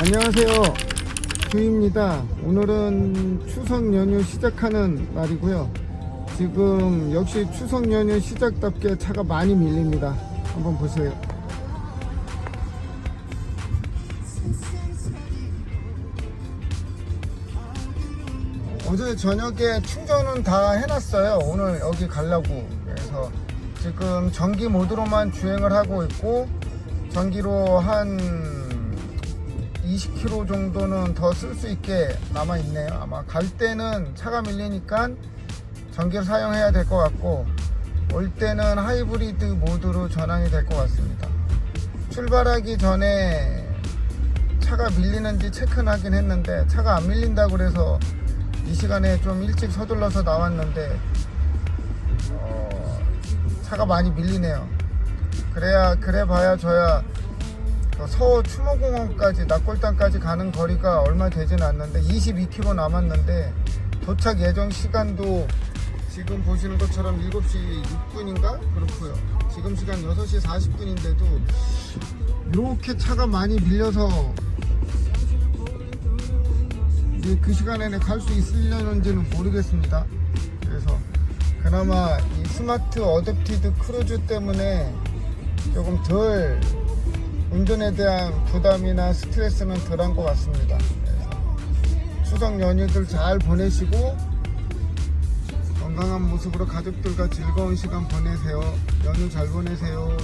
안녕하세요. 주입니다. 오늘은 추석 연휴 시작하는 날이고요. 지금 역시 추석 연휴 시작답게 차가 많이 밀립니다. 한번 보세요. 어제 저녁에 충전은 다 해놨어요. 오늘 여기 가려고. 그래서 지금 전기 모드로만 주행을 하고 있고 전기로 한 20km 정도는 더 쓸 수 있게 남아 있네요. 아마 갈 때는 차가 밀리니까 전기를 사용해야 될 것 같고 올 때는 하이브리드 모드로 전환이 될 것 같습니다. 출발하기 전에 차가 밀리는지 체크는 하긴 했는데 차가 안 밀린다고 그래서 이 시간에 좀 일찍 서둘러서 나왔는데 어, 차가 많이 밀리네요. 그래야 그래 봐야 저야 그 서울 추모공원까지 낙골당까지 가는 거리가 얼마 되지는 않는데 22km 남았는데 도착 예정 시간도 지금 보시는 것처럼 7시 6분인가 그렇고요. 지금 시간 6시 40분인데도 이렇게 차가 많이 밀려서 이제 그 시간 에는 갈 수 있으려는지는 모르겠습니다. 그래서 그나마 이 스마트 어댑티드 크루즈 때문에 조금 덜 운전에 대한 부담이나 스트레스는 덜한 것 같습니다. 추석 연휴들 잘 보내시고 건강한 모습으로 가족들과 즐거운 시간 보내세요. 연휴 잘 보내세요.